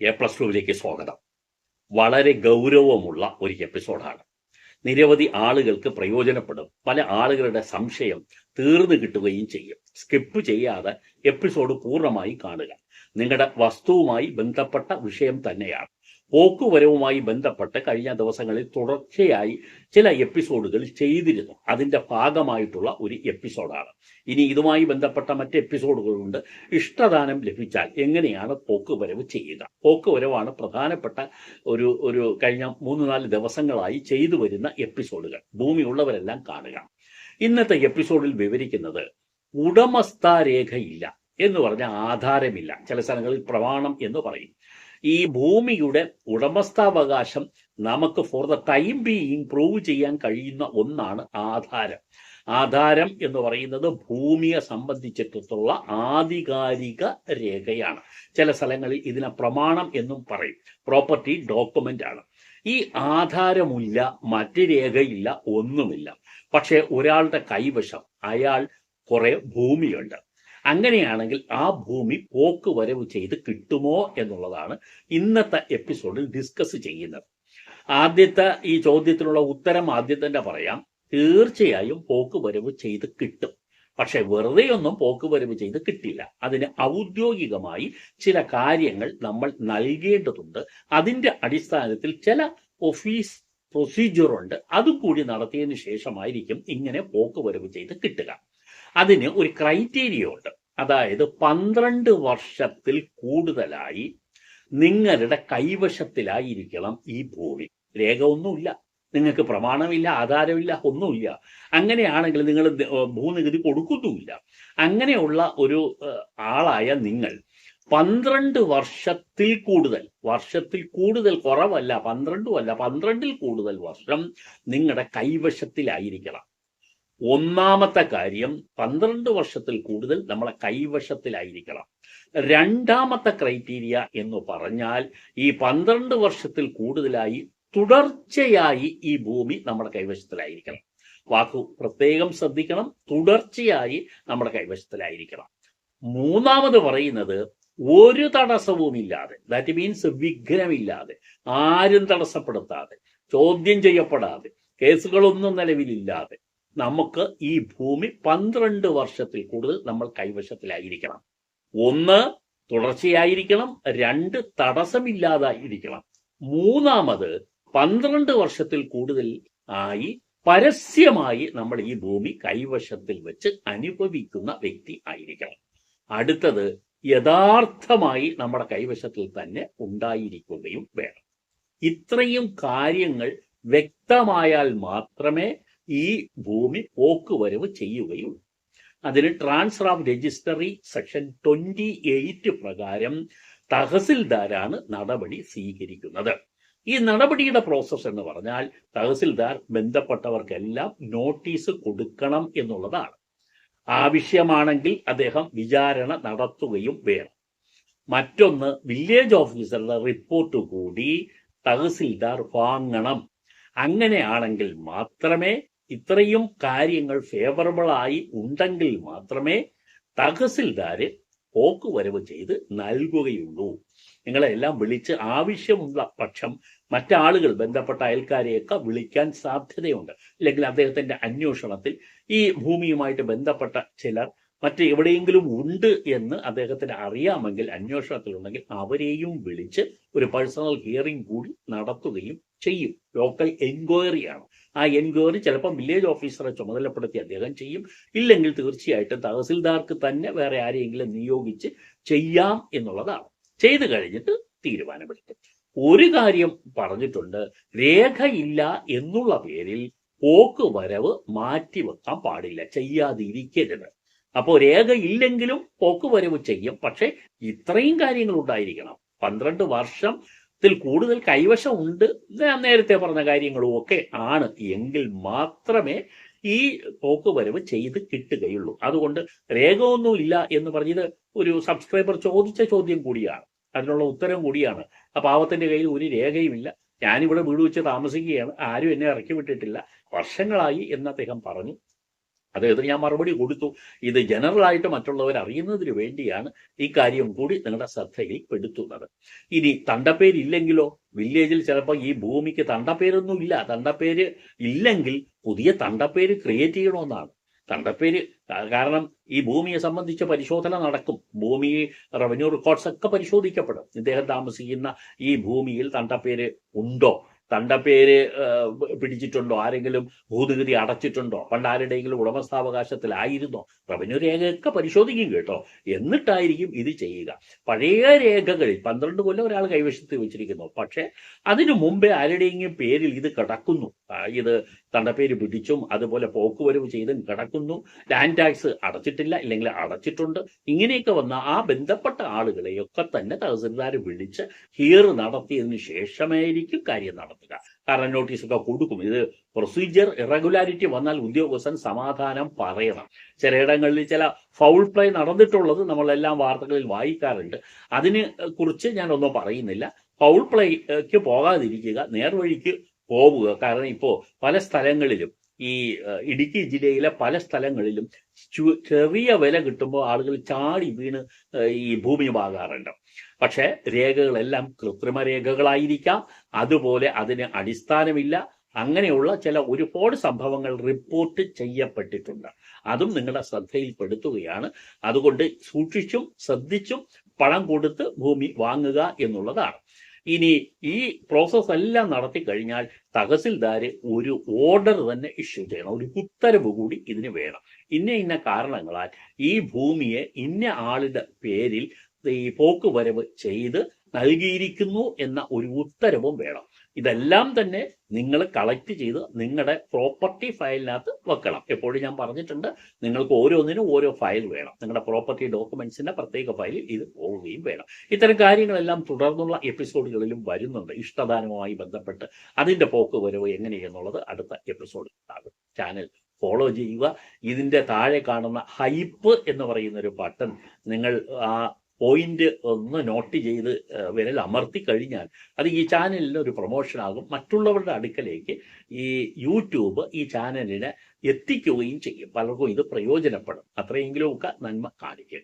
A plus ടുവിലേക്ക് സ്വാഗതം. വളരെ ഗൗരവമുള്ള ഒരു എപ്പിസോഡാണ് നിരവധി ആളുകൾക്ക് പ്രയോജനപ്പെടും. പല ആളുകളുടെ സംശയം തീർന്നു കിട്ടുകയും ചെയ്യും. സ്കിപ്പ് ചെയ്യാതെ എപ്പിസോഡ് പൂർണമായി കാണുക. നിങ്ങളുടെ വസ്തുവുമായി ബന്ധപ്പെട്ട വിഷയം തന്നെയാണ്. പോക്കുവരവുമായി ബന്ധപ്പെട്ട് കഴിഞ്ഞ ദിവസങ്ങളിൽ തുടർച്ചയായി ചില എപ്പിസോഡുകൾ ചെയ്തിരുന്നു. അതിന്റെ ഭാഗമായിട്ടുള്ള ഒരു എപ്പിസോഡാണ്. ഇനി ഇതുമായി ബന്ധപ്പെട്ട മറ്റ് എപ്പിസോഡുകളുണ്ട്. ഇഷ്ടദാനം ലഭിച്ചാൽ എങ്ങനെയാണ് പോക്കുവരവ് ചെയ്യുക? പോക്കുവരവാണ് പ്രധാനപ്പെട്ട ഒരു ഒരു കഴിഞ്ഞ മൂന്ന് നാല് ദിവസങ്ങളായി ചെയ്തു വരുന്ന എപ്പിസോഡുകൾ. ഭൂമിയുള്ളവരെല്ലാം കാണുക. ഇന്നത്തെ എപ്പിസോഡിൽ വിവരിക്കുന്നത് ഉടമസ്ഥാരേഖയില്ല എന്ന് പറഞ്ഞ ആധാരമില്ല. ചില സ്ഥലങ്ങളിൽ പ്രമാണം എന്ന് പറയും. ഈ ഭൂമിയുടെ ഉടമസ്ഥാവകാശം നമുക്ക് for the time being prove ചെയ്യാൻ കഴിയുന്ന ഒന്നാണ് ആധാരം. ആധാരം എന്ന് പറയുന്നത് ഭൂമിയെ സംബന്ധിച്ചിട്ടുള്ള ആധികാരിക രേഖയാണ്. ചില സ്ഥലങ്ങളിൽ ഇതിനെ പ്രമാണം എന്നും പറയും. പ്രോപ്പർട്ടി ഡോക്യുമെന്റ് ആണ്. ഈ ആധാരമില്ല മറ്റ് രേഖയില്ല ഒന്നുമില്ല. പക്ഷെ ഒരാളുടെ കൈവശം അയാൾ കുറെ ഭൂമിയുണ്ട്. അങ്ങനെയാണെങ്കിൽ ആ ഭൂമി പോക്ക് വരവ് ചെയ്ത് കിട്ടുമോ എന്നുള്ളതാണ് ഇന്നത്തെ എപ്പിസോഡിൽ ഡിസ്കസ് ചെയ്യുന്നത്. ആദ്യത്തെ ഈ ചോദ്യത്തിനുള്ള ഉത്തരം ആദ്യം തന്നെ പറയാം. തീർച്ചയായും പോക്ക് വരവ് ചെയ്ത് കിട്ടും. പക്ഷെ വെറുതെ ഒന്നും പോക്ക് വരവ് ചെയ്ത് കിട്ടില്ല. അതിന് ഔദ്യോഗികമായി ചില കാര്യങ്ങൾ നമ്മൾ നൽകേണ്ടതുണ്ട്. അതിന്റെ അടിസ്ഥാനത്തിൽ ചില ഓഫീസ് പ്രൊസീജിയർ ഉണ്ട്. അതുകൂടി നടത്തിയതിനു ശേഷമായിരിക്കും ഇങ്ങനെ പോക്ക് വരവ് ചെയ്ത് കിട്ടുക. അതിന് ഒരു ക്രൈറ്റീരിയ ഉണ്ട്. അതായത് പന്ത്രണ്ട് വർഷത്തിൽ കൂടുതലായി നിങ്ങളുടെ കൈവശത്തിലായിരിക്കണം ഈ ഭൂമി. രേഖ ഒന്നുമില്ല. നിങ്ങൾക്ക് പ്രമാണമില്ല ആധാരമില്ല ഒന്നുമില്ല. അങ്ങനെയാണെങ്കിൽ നിങ്ങൾ ഭൂനികുതി കൊടുക്കുന്നുമില്ല. അങ്ങനെയുള്ള ഒരു ആളായ നിങ്ങൾ പന്ത്രണ്ട് വർഷത്തിൽ കൂടുതൽ വർഷത്തിൽ കൂടുതൽ കുറവല്ല പന്ത്രണ്ടും അല്ല പന്ത്രണ്ടിൽ കൂടുതൽ വർഷം നിങ്ങളുടെ കൈവശത്തിലായിരിക്കണം. ഒന്നാമത്തെ കാര്യം പന്ത്രണ്ട് വർഷത്തിൽ കൂടുതൽ നമ്മളെ കൈവശത്തിലായിരിക്കണം. രണ്ടാമത്തെ ക്രൈറ്റീരിയ എന്ന് പറഞ്ഞാൽ ഈ പന്ത്രണ്ട് വർഷത്തിൽ കൂടുതലായി തുടർച്ചയായി ഈ ഭൂമി നമ്മുടെ കൈവശത്തിലായിരിക്കണം. വാക്കു പ്രത്യേകം ശ്രദ്ധിക്കണം. തുടർച്ചയായി നമ്മുടെ കൈവശത്തിലായിരിക്കണം. മൂന്നാമത് പറയുന്നത് ഒരു തടസ്സവുമില്ലാതെ ദാറ്റ് മീൻസ് വിഘ്നമില്ലാതെ ആരും തടസ്സപ്പെടുത്താതെ ചോദ്യം ചെയ്യപ്പെടാതെ കേസുകളൊന്നും നിലവിലില്ലാതെ നമുക്ക് ഈ ഭൂമി പന്ത്രണ്ട് വർഷത്തിൽ കൂടുതൽ നമ്മൾ കൈവശത്തിലായിരിക്കണം. ഒന്ന് തുടർച്ചയായിരിക്കണം രണ്ട് തടസ്സമില്ലാതായിരിക്കണം. മൂന്നാമത് പന്ത്രണ്ട് വർഷത്തിൽ കൂടുതൽ ആയി പരസ്യമായി നമ്മൾ ഈ ഭൂമി കൈവശത്തിൽ വെച്ച് അനുഭവിക്കുന്ന വ്യക്തി ആയിരിക്കണം. അടുത്തത് യഥാർത്ഥമായി നമ്മുടെ കൈവശത്തിൽ തന്നെ ഉണ്ടായിരിക്കുകയും വേണം. ഇത്രയും കാര്യങ്ങൾ വ്യക്തമായാൽ മാത്രമേ ഈ ഭൂമി പോക്കുവരവ് ചെയ്യുകയുള്ളൂ. അതിന് transfer of registry section twenty eight പ്രകാരം തഹസിൽദാരാണ് നടപടി സ്വീകരിക്കുന്നത്. ഈ നടപടിയുടെ പ്രോസസ് എന്ന് പറഞ്ഞാൽ തഹസിൽദാർ ബന്ധപ്പെട്ടവർക്കെല്ലാം നോട്ടീസ് കൊടുക്കണം എന്നുള്ളതാണ്. ആവശ്യമാണെങ്കിൽ അദ്ദേഹം വിചാരണ നടത്തുകയും വേണം. മറ്റൊന്ന് വില്ലേജ് ഓഫീസറുടെ റിപ്പോർട്ട് കൂടി തഹസിൽദാർ വാങ്ങണം. അങ്ങനെയാണെങ്കിൽ മാത്രമേ ഇത്രയും കാര്യങ്ങൾ ഫേവറബിൾ ആയി ഉണ്ടെങ്കിൽ മാത്രമേ തഹസിൽദാര് പോക്കുവരവ് ചെയ്ത് നൽകുകയുള്ളൂ. നിങ്ങളെല്ലാം വിളിച്ച് ആവശ്യമുള്ള പക്ഷം മറ്റാളുകൾ ബന്ധപ്പെട്ട അയൽക്കാരെയൊക്കെ വിളിക്കാൻ സാധ്യതയുണ്ട്. അല്ലെങ്കിൽ അദ്ദേഹത്തിന്റെ അന്വേഷണത്തിൽ ഈ ഭൂമിയുമായിട്ട് ബന്ധപ്പെട്ട ചിലർ മറ്റ് എവിടെയെങ്കിലും ഉണ്ട് എന്ന് അദ്ദേഹത്തിന് അറിയാമെങ്കിൽ അന്വേഷണത്തിലുണ്ടെങ്കിൽ അവരെയും വിളിച്ച് ഒരു പേഴ്സണൽ ഹിയറിംഗ് കൂടി നടത്തുകയും ചെയ്യും. ലോക്കൽ എൻക്വയറിയാണ് ആ എൻക്വയറി ചിലപ്പോൾ വില്ലേജ് ഓഫീസറെ ചുമതലപ്പെടുത്തി അദ്ദേഹം ചെയ്യും. ഇല്ലെങ്കിൽ തീർച്ചയായിട്ടും തഹസിൽദാർക്ക് തന്നെ വേറെ ആരെയെങ്കിലും നിയോഗിച്ച് ചെയ്യാം എന്നുള്ളതാണ്. ചെയ്തു കഴിഞ്ഞിട്ട് തീരുമാനമെടുക്കും. ഒരു കാര്യം പറഞ്ഞിട്ടുണ്ട്. രേഖയില്ല എന്നുള്ള പേരിൽ പോക്ക് വരവ് മാറ്റിവെക്കാൻ പാടില്ല. ചെയ്യാതിരിക്കരുത്. അപ്പോൾ രേഖ ഇല്ലെങ്കിലും പോക്കുവരവ് ചെയ്യും. പക്ഷേ ഇത്രയും കാര്യങ്ങൾ ഉണ്ടായിരിക്കണം. പന്ത്രണ്ട് വർഷത്തിൽ കൂടുതൽ കൈവശം ഉണ്ട് നേരത്തെ പറഞ്ഞ കാര്യങ്ങളും ഒക്കെ ആണ്. എങ്കിൽ മാത്രമേ ഈ പോക്കുവരവ് ചെയ്ത് കിട്ടുകയുള്ളൂ. അതുകൊണ്ട് രേഖ ഒന്നുമില്ല എന്ന് പറഞ്ഞത് ഒരു സബ്സ്ക്രൈബർ ചോദിച്ച ചോദ്യം കൂടിയാണ്. അതിനുള്ള ഉത്തരം കൂടിയാണ്. ആ പാവത്തിന്റെ കയ്യിൽ ഒരു രേഖയുമില്ല ഞാനിവിടെ വീട് വെച്ച് താമസിക്കുകയാണ്. ആരും എന്നെ ഇറക്കി വിട്ടിട്ടില്ല. വർഷങ്ങളായി എന്ന് അദ്ദേഹം പറഞ്ഞു. അദ്ദേഹത്തിന് ഞാൻ മറുപടി കൊടുത്തു. ഇത് ജനറലായിട്ട് മറ്റുള്ളവർ അറിയുന്നതിന് വേണ്ടിയാണ് ഈ കാര്യം കൂടി നിങ്ങളുടെ ശ്രദ്ധയിൽ പെടുത്തുന്നത്. ഇനി തണ്ടപ്പേരില്ലെങ്കിലോ വില്ലേജിൽ ചിലപ്പോൾ ഈ ഭൂമിക്ക് തണ്ടപ്പേരൊന്നും ഇല്ല തണ്ടപ്പേര് ഇല്ലെങ്കിൽ പുതിയ തണ്ടപ്പേര് ക്രിയേറ്റ് ചെയ്യണമെന്നാണ്. തണ്ടപ്പേര് കാരണം ഈ ഭൂമിയെ സംബന്ധിച്ച പരിശോധന നടക്കും. ഭൂമി റവന്യൂ റെക്കോർഡ്സ് ഒക്കെ പരിശോധിക്കപ്പെടും. ഇദ്ദേഹം താമസിക്കുന്ന ഈ ഭൂമിയിൽ തണ്ടപ്പേര് ഉണ്ടോ? തണ്ടപ്പേര് പിടിച്ചിട്ടുണ്ടോ? ആരെങ്കിലും ഭൂതഗതി അടച്ചിട്ടുണ്ടോ? പണ്ട് ആരുടെയെങ്കിലും ഉടമസ്ഥാവകാശത്തിലായിരുന്നോ? റവന്യൂ രേഖയൊക്കെ പരിശോധിക്കും കേട്ടോ. എന്നിട്ടായിരിക്കും ഇത് ചെയ്യുക. പഴയ രേഖകളിൽ പന്ത്രണ്ട് കൊല്ലം ഒരാൾ കൈവശത്ത് വെച്ചിരിക്കുന്നു. പക്ഷേ അതിനു മുമ്പേ ആരുടെയെങ്കിലും പേരിൽ ഇത് കിടക്കുന്നു. ഇത് തണ്ടപ്പേര് പിടിച്ചും അതുപോലെ പോക്കുവരവ് ചെയ്തും കിടക്കുന്നു. ലാൻഡ് ടാക്സ് അടച്ചിട്ടില്ല ഇല്ലെങ്കിൽ അടച്ചിട്ടുണ്ട്. ഇങ്ങനെയൊക്കെ വന്ന ആ ബന്ധപ്പെട്ട ആളുകളെയൊക്കെ തന്നെ തഹസിൽദാർ വിളിച്ച് ഹിയർ നടത്തിയതിന് ശേഷമായിരിക്കും കാര്യം നടത്തുക. കാരണം നോട്ടീസൊക്കെ കൊടുക്കും. ഇത് പ്രൊസീജിയർ ഇറഗുലാരിറ്റി വന്നാൽ ഉദ്യോഗസ്ഥൻ സമാധാനം പറയണം. ചിലയിടങ്ങളിൽ ചില ഫൗൾ പ്ലേ നടന്നിട്ടുള്ളത് നമ്മളെല്ലാം വാർത്തകളിൽ വായിക്കാറുണ്ട്. അതിനെ കുറിച്ച് ഞാനൊന്നും പറയുന്നില്ല. ഫൗൾ പ്ലേക്ക് പോകാതിരിക്കുക. നേർവഴിക്ക് പോവുക. കാരണം ഇപ്പോൾ പല സ്ഥലങ്ങളിലും ഈ ഇടുക്കി ജില്ലയിലെ പല സ്ഥലങ്ങളിലും ചെറിയ വില കിട്ടുമ്പോൾ ആളുകൾ ചാടി വീണ് ഈ ഭൂമി വാങ്ങാറുണ്ട് പക്ഷേ രേഖകളെല്ലാം കൃത്രിമ രേഖകളായിരിക്കാം. അതുപോലെ അതിന് അടിസ്ഥാനമില്ല. അങ്ങനെയുള്ള ചില ഒരുപാട് സംഭവങ്ങൾ റിപ്പോർട്ട് ചെയ്യപ്പെട്ടിട്ടുണ്ട്. അതും നിങ്ങളുടെ ശ്രദ്ധയിൽപ്പെടുത്തുകയാണ്. അതുകൊണ്ട് സൂക്ഷിച്ചും ശ്രദ്ധിച്ചും പണം കൊടുത്ത് ഭൂമി വാങ്ങുക എന്നുള്ളതാണ്. ഇനി ഈ പ്രോസസ് എല്ലാം നടത്തി കഴിഞ്ഞാൽ തഹസിൽദാർ ഒരു ഓർഡർ തന്നെ ഇഷ്യൂ ചെയ്യണം. ഒരു ഉത്തരവ് കൂടി ഇതിന് വേണം. ഇന്ന ഇന്ന കാരണങ്ങളാൽ ഈ ഭൂമിയെ ഇന്ന ആളുടെ പേരിൽ ഈ പോക്കുവരവ് ചെയ്ത് നൽകിയിരിക്കുന്നു എന്ന ഒരു ഉത്തരവും വേണം. ഇതെല്ലാം തന്നെ നിങ്ങൾ കളക്ട് ചെയ്ത് നിങ്ങളുടെ പ്രോപ്പർട്ടി ഫയലിനകത്ത് വെക്കണം. എപ്പോഴും ഞാൻ പറഞ്ഞിട്ടുണ്ട് നിങ്ങൾക്ക് ഓരോന്നിനും ഓരോ ഫയൽ വേണം. നിങ്ങളുടെ പ്രോപ്പർട്ടി ഡോക്യുമെന്റ്സിന്റെ പ്രത്യേക ഫയലിൽ ഇത് പോവുകയും വേണം. ഇത്തരം കാര്യങ്ങളെല്ലാം തുടർന്നുള്ള എപ്പിസോഡുകളിലും വരുന്നുണ്ട്. ഇഷ്ടദാനവുമായി ബന്ധപ്പെട്ട് അതിന്റെ പോക്ക് വരവ് എങ്ങനെയെന്നുള്ളത് അടുത്ത എപ്പിസോഡിൽ ഉണ്ടാകും ചാനൽ ഫോളോ ചെയ്യുക. ഇതിന്റെ താഴെ കാണുന്ന ഹൈപ്പ് എന്ന് പറയുന്ന ഒരു ബട്ടൺ നിങ്ങൾ ആ പോയിന്റ് ഒന്ന് നോട്ട് ചെയ്ത് വിരൽ അമർത്തി കഴിഞ്ഞാൽ അത് ഈ ചാനലിന് ഒരു പ്രൊമോഷൻ ആകും. മറ്റുള്ളവരുടെ അടുക്കലേക്ക് ഈ യൂട്യൂബ് ഈ ചാനലിനെ എത്തിക്കുകയും ചെയ്യും. പലർക്കും ഇത് പ്രയോജനപ്പെടും. അത്രയെങ്കിലും ഒക്കെ നന്മ കാണിക്കുക